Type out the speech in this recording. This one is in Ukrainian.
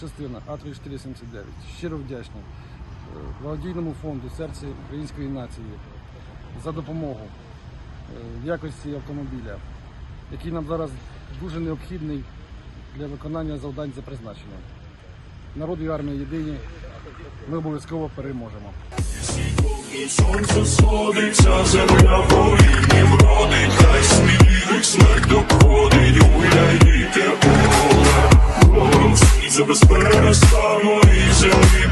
частина А3479. Щиро вдячний е, благодійному фонду Серце української нації за допомогу е, в якості автомобіля, який нам зараз дуже необхідний для виконання завдань за призначенням. Народ і армія єдині. Ми обов'язково переможемо. Сонце Це безперестану і землі